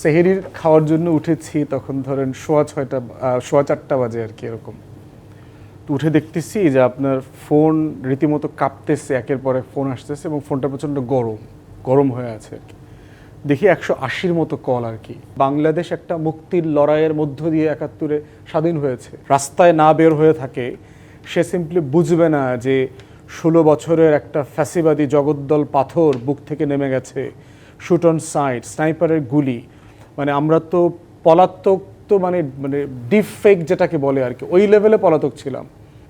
সেহেরির খাওয়ার জন্য উঠেছি, তখন ধরেন সোয়া ছয়টা সোয়া চারটা বাজে আর কি এরকম। তো উঠে দেখতেছি যে আপনার ফোন রীতিমতো কাঁপতেছে, একের পর ফোন আসতেছে এবং ফোনটা প্রচণ্ড গরম গরম হয়ে আছে আর কি। দেখি একশো আশির মতো কল আর কি। বাংলাদেশ একটা মুক্তির লড়াইয়ের মধ্য দিয়ে একাত্তরে স্বাধীন হয়েছে। রাস্তায় না বের হয়ে থাকে, সে সিম্পলি বুঝবে না যে ষোলো বছরের একটা ফ্যাসিবাদী জগদ্দল পাথর বুক থেকে নেমে গেছে, শুট অন সাইড, স্নাইপারের গুলি মানে আমরা তো পলাতক তো মানে মানে ডিপ ফেক যেটাকে বলে আর কি, ওই লেভেলে পলাতক ছিলাম।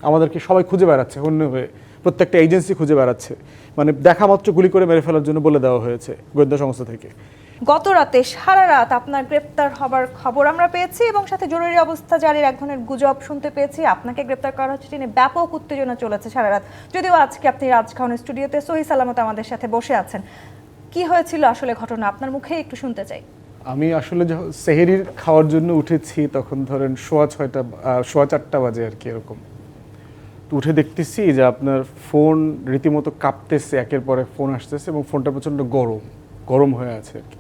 আমাদেরকে সবাই খুঁজে বেড়াচ্ছে হন্য হয়ে, প্রত্যেকটা এজেন্সি খুঁজে বেড়াচ্ছে। মানে দেখা মাত্র গুলি করে মেরে ফেলার জন্য বলে দেওয়া হয়েছে গোয়েন্দা সংস্থা থেকে। গত রাতে সারা রাত আপনার গ্রেপ্তার হবার খবর আমরা পেয়েছি এবং সাথে জরুরি অবস্থা জারির এক ধরনের গুজব শুনতে পেয়েছি। আপনাকে গ্রেপ্তার করা হচ্ছে তিনি ব্যাপক উত্তেজনা চলেছে সারা রাত। যদিও আজকে আপনি রাজখাউন স্টুডিওতে সহি সালামত আমাদের সাথে বসে আছেন। কি হয়েছিল আসলে ঘটনা? আপনার মুখে একটু শুনতে চাই। আমি আসলে সেহেরির খাওয়ার জন্য উঠেছি, তখন ধরেন সোয়া ছয়টা সোয়া চারটা বাজে আর কি এরকম। তো উঠে দেখতেছি যে আপনার ফোন রীতিমতো কাঁপতেছে, একের পর এক ফোন আসতেছে এবং ফোনটা প্রচণ্ড গরম গরম হয়ে আছে আর কি।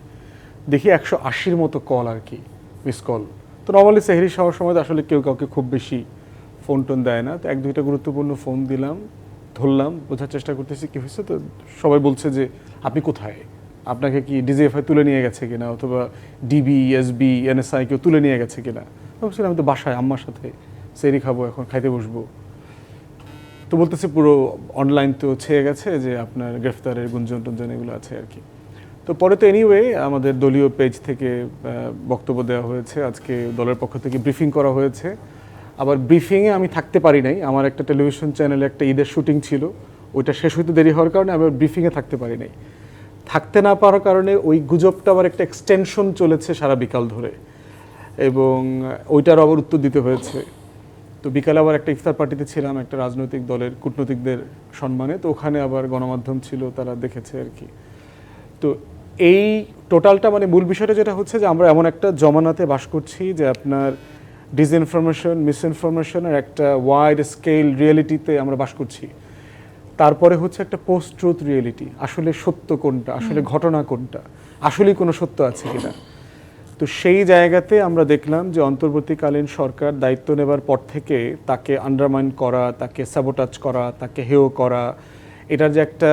দেখি একশো আশির মতো কল আর কি, মিস কল। তো নর্মালি সেহেরি খাওয়ার সময় তো আসলে কেউ কাউকে খুব বেশি ফোন টোন দেয় না। তো এক দুইটা গুরুত্বপূর্ণ ফোন দিলাম, ধরলাম, বোঝার চেষ্টা করতেছি, কী হয়েছে? তো সবাই বলছে যে, আপনি কোথায়? আপনাকে কি ডিজিএফআই তুলে নিয়ে গেছে কিনা অথবা ডিবি এসবি এনএসআই কেউ তুলে নিয়ে গেছে কিনা? বলছিলাম আমি তো বাসায়, আম্মার সাথে সেরি খাব, এখন খাইতে বসবো। তো বলতেছে পুরো অনলাইন তো ছেয়ে গেছে যে আপনার গ্রেফতারের গুঞ্জন টুঞ্জন এগুলো আছে আর কি। তো পরে তো এনিওয়ে আমাদের দলীয় পেজ থেকে বক্তব্য দেওয়া হয়েছে। আজকে দলের পক্ষ থেকে ব্রিফিং করা হয়েছে। আবার ব্রিফিংয়ে আমি থাকতে পারি নাই। আমার একটা টেলিভিশন চ্যানেলে একটা ঈদের শুটিং ছিল। ওইটা শেষ হইতে দেরি হওয়ার কারণে আমি ব্রিফিংয়ে থাকতে পারি নাই। থাকতে না পারার কারণে ওই গুজবটা আবার একটা এক্সটেনশন চলেছে সারা বিকাল ধরে। এবং ওইটার আবার উত্তর দিতে হয়েছে। তো বিকালে আবার একটা ইফতার পার্টিতে ছিলাম একটা রাজনৈতিক দলের কূটনৈতিকদের সম্মানে। তো ওখানে আবার গণমাধ্যম ছিল, তারা দেখেছে আর কি। তো এই টোটালটা মানে মূল বিষয়টা যেটা হচ্ছে যে আমরা এমন একটা জমানাতে বাস করছি যে আপনার ডিসইনফরমেশন মিসইনফরমেশনের একটা ওয়াইড স্কেল রিয়েলিটিতে আমরা বাস করছি। তারপরে হচ্ছে একটা পোস্ট ট্রুথ রিয়েলিটি আসলে সত্য কোনটা আসলে ঘটনা কোনটা আসলেই কোনো সত্য আছে কিনা? তো সেই জায়গাতে আমরা দেখলাম যে অন্তর্বর্তীকালীন সরকার দায়িত্ব নেবার পর থেকে তাকে আন্ডারমাইন করা তাকে স্যাবোটাচ করা তাকে হেও করা এটার যে একটা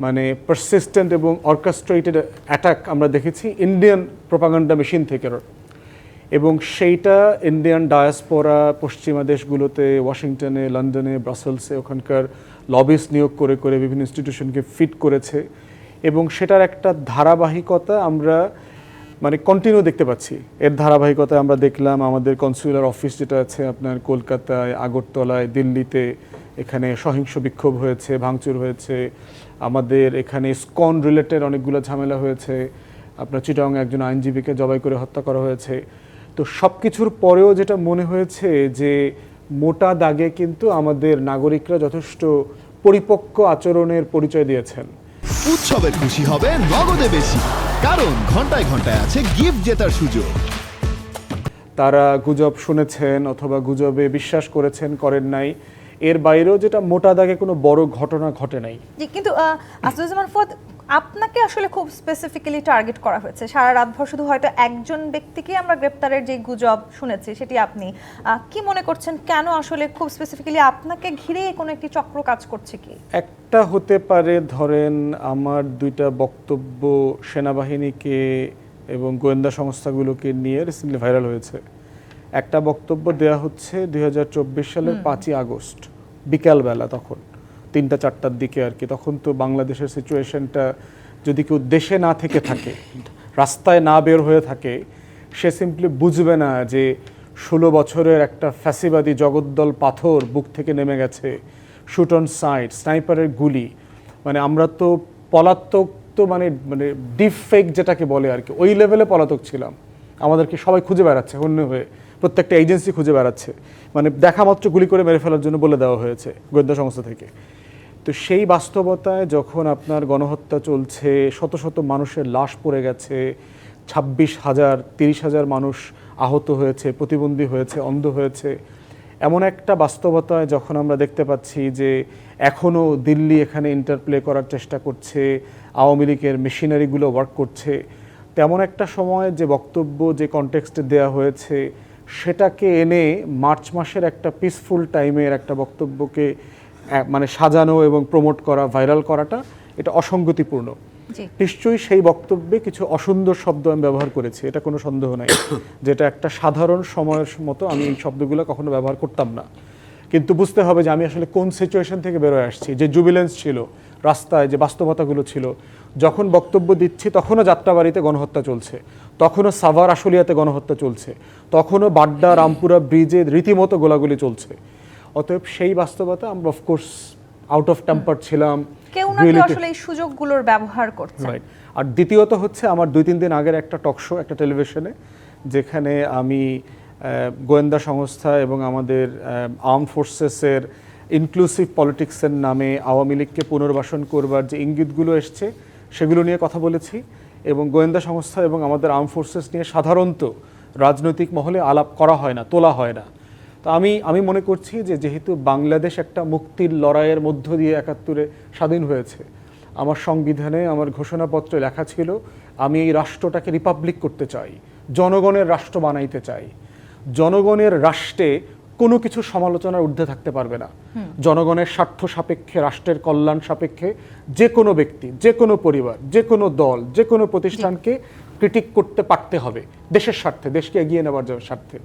মানে পারসিস্টেন্ট এবং অর্কেস্ট্রেটেড অ্যাটাক আমরা দেখেছি ইন্ডিয়ান প্রপাগান্ডা মেশিন থেকে এবং সেইটা ইন্ডিয়ান ডায়াসপোরা পশ্চিমা দেশগুলোতে ওয়াশিংটনে লন্ডনে ব্রাসেলসে ওখানকার লবিস নিয়োগ করে করে বিভিন্ন ইনস্টিটিউশনকে ফিট করেছে। এবং সেটার একটা ধারাবাহিকতা আমরা মানে কন্টিনিউ দেখতে পাচ্ছি। এর ধারাবাহিকতায় আমরা দেখলাম আমাদের কনসুলার অফিস যেটা আছে আপনার কলকাতায়, আগরতলায়, দিল্লিতে, এখানে সহিংস বিক্ষোভ হয়েছে, ভাঙচুর হয়েছে। আমাদের এখানে স্কন রিলেটেড অনেকগুলো ঝামেলা হয়েছে। আপনার চিটং একজন আইনজীবীকে জবাই করে হত্যা করা হয়েছে। তো সব কিছুর পরেও যেটা মনে হয়েছে যে মোটা দাগে কিন্তু আমাদের নাগরিকরা যথেষ্ট পরিপক্ক আচরণের পরিচয় দিয়েছেন। উৎসবে খুশি হবে নগদে বেশি। কারণ ঘন্টায় ঘন্টায় আছে গিফট জেতার সুযোগ। তারা গুজব শুনেছেন অথবা গুজবে বিশ্বাস করেছেন করেন নাই। এর বাইরেও যেটা মোটা দাগে কোনো বড় ঘটনা ঘটে নাই। কিন্তু ফুয়াদ আপনাকে আসলে খুব স্পেসিফিক্যালি টার্গেট করা হয়েছে। সারা রাতভর শুধু হয়তো একজন ব্যক্তিকে আমরা গ্রেপ্তারের যে গুজব শুনেছি সেটি আপনি কি মনে করছেন? কেন আসলে খুব স্পেসিফিক্যালি আপনাকে ঘিরে কোনো একটি চক্র কাজ করছে কি? একটা হতে পারে ধরেন আমার দুইটা বক্তব্য সেনাবাহিনীকে এবং গোয়েন্দা সংস্থাগুলোকে নিয়ে রিসেন্টলি ভাইরাল হয়েছে। একটা বক্তব্য দেয়া হচ্ছে দুই হাজার চব্বিশ সালের পাঁচই আগস্ট বিকালবেলা তখন। তিনটা, চারটার দিকে আর কি। তখন তো বাংলাদেশের সিচুয়েশনটা যদি কেউ দেশে না থেকে থাকে, রাস্তায় না বের হয়ে থাকে, সে সিম্পলি বুঝবে না যে ষোলো বছরের একটা ফ্যাসিবাদী জগদ্দল পাথর বুক থেকে নেমে গেছে শুট অন সাইড স্নাইপারের গুলি। মানে আমরা তো পলাতক তো মানে মানে ডিপ ফেক যেটাকে বলে আর কি, ওই লেভেলে পলাতক ছিলাম। আমাদেরকে সবাই খুঁজে বেড়াচ্ছে অন্য হয়ে। প্রত্যেকটা এজেন্সি খুঁজে বেড়াচ্ছে। মানে দেখা মাত্র গুলি করে মেরে ফেলার জন্য বলে দেওয়া হয়েছে গোয়েন্দা সংস্থা থেকে। তো সেই বাস্তবতায় যখন আপনার গণহত্যা চলছে, শত শত মানুষের লাশ পড়ে গেছে, ছাব্বিশ হাজার, তিরিশ হাজার মানুষ আহত হয়েছে, প্রতিবন্ধী হয়েছে, অন্ধ হয়েছে, এমন একটা বাস্তবতায় যখন আমরা দেখতে পাচ্ছি যে এখনও দিল্লি এখানে ইন্টারপ্লে করার চেষ্টা করছে, আওয়ামী লীগের মেশিনারিগুলো ওয়ার্ক করছে, তেমন একটা সময় যে বক্তব্য, যে কনটেক্সটে দেয়া হয়েছে, সেটাকে এনে মার্চ মাসের একটা পিসফুল টাইমের একটা বক্তব্যকে মানে সাজানো এবং প্রমোট করা ভাইরাল করাটা এটা অসঙ্গতিপূর্ণ। নিশ্চয়ই সেই বক্তব্যে কিছু অসুন্দর শব্দ আমি ব্যবহার করেছি এটা কোনো সন্দেহ নাই। যেটা একটা সাধারণ সময়ের মতো আমি এই শব্দগুলো কখনো ব্যবহার করতাম না। কিন্তু বুঝতে হবে যে আমি আসলে কোন সিচুয়েশন থেকে বেরোয় আসছি। যে জুবিলেন্স ছিল রাস্তায় যে বাস্তবতাগুলো ছিল যখন বক্তব্য দিচ্ছি তখনও যাত্রাবাড়িতে গণহত্যা চলছে। তখনও সাভার আশুলিয়াতে গণহত্যা চলছে। তখনও বাড্ডা রামপুরা ব্রিজে রীতিমতো গোলাগুলি চলছে। অতএব সেই বাস্তবতা আমরা অফকোর্স আউট অফ টেম্পার ছিলাম কেউ না কেউ আসলে এই সুযোগগুলোর ব্যবহার করছে। রাইট আর দ্বিতীয়ত হচ্ছে আমার দুই তিন দিন আগের একটা টক শো একটা টেলিভিশনে যেখানে আমি গোয়েন্দা সংস্থা এবং আমাদের আর্ম ফোর্সেসের ইনক্লুসিভ পলিটিক্সের নামে আওয়ামী লীগকে পুনর্বাসন করবার যে ইঙ্গিতগুলো এসছে সেগুলো নিয়ে কথা বলেছি। এবং গোয়েন্দা সংস্থা এবং আমাদের আর্ম ফোর্সেস নিয়ে সাধারণত রাজনৈতিক মহলে আলাপ করা হয় না তোলা হয় না। তো আমি আমি মনে করছি যে যেহেতু বাংলাদেশ একটা মুক্তির লড়াইয়ের মধ্য দিয়ে একাত্তরে স্বাধীন হয়েছে আমার সংবিধানে আমার ঘোষণাপত্রে লেখা ছিল আমি এই রাষ্ট্রটাকে রিপাবলিক করতে চাই জনগণের রাষ্ট্র বানাইতে চাই। জনগণের রাষ্ট্রে কোনো কিছু সমালোচনার ঊর্ধ্বে থাকতে পারবে না। জনগণের স্বার্থ সাপেক্ষে রাষ্ট্রের কল্যাণ সাপেক্ষে যে কোনো ব্যক্তি যে কোনো পরিবার যে কোনো দল যে কোনো প্রতিষ্ঠানকে ক্রিটিক করতে পারতে হবে দেশের স্বার্থে দেশকে এগিয়ে নেওয়ার স্বার্থে।